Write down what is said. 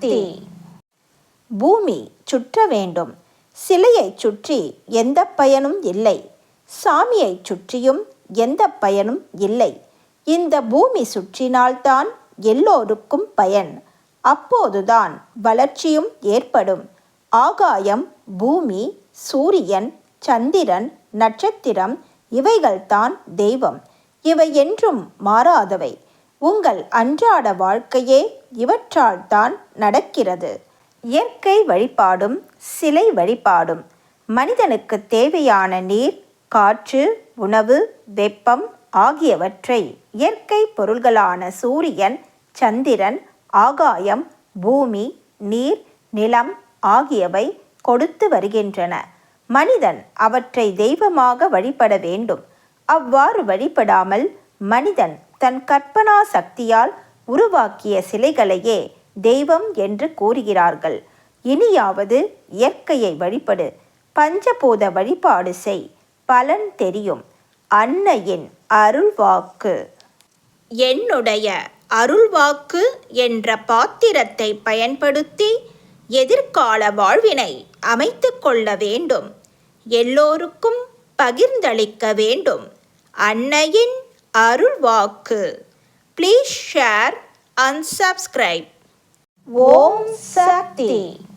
சக்தி. பூமி சுற்ற வேண்டும். சிலையைச் சுற்றி எந்த பயனும் இல்லை. சாமியைச் சுற்றியும் எந்த பயனும் இல்லை. இந்த பூமி சுற்றினால்தான் எல்லோருக்கும் பயன். அப்போதுதான் வளர்ச்சியும் ஏற்படும். ஆகாயம் பூமி சூரியன் சந்திரன் நட்சத்திரம் இவைகள்தான் தெய்வம். இவை என்றும் மாறாதவை. உங்கள் அன்றாட வாழ்க்கையே இவற்றால் தான் நடக்கிறது. இயற்கை வழிபாடும் சிலை வழிபாடும். மனிதனுக்கு தேவையான நீர் காற்று உணவு வெப்பம் ஆகியவற்றை இயற்கை பொருள்களான சூரியன் சந்திரன் ஆகாயம் பூமி நீர் நிலம் ஆகியவை கொடுத்து வருகின்றன. மனிதன் அவற்றை தெய்வமாக வழிபட வேண்டும். அவ்வாறு வழிபடாமல் மனிதன் தன் கற்பனா சக்தியால் உருவாக்கிய சிலைகளையே தெய்வம் என்று கூறுகிறார்கள். இனியாவது இயற்கையை வழிபடு. பஞ்சபூத வழிபாடு செய். பலன் தெரியும். அன்னையின் அருள்வாக்கு. என்னுடைய அருள்வாக்கு என்ற பாத்திரத்தை பயன்படுத்தி எதிர்கால வாழ்வினை அமைத்து கொள்ள வேண்டும். எல்லோருக்கும் பகிர்ந்தளிக்க வேண்டும். அன்னையின் அருள்வாக்கு. Please share and subscribe. Om Sakti.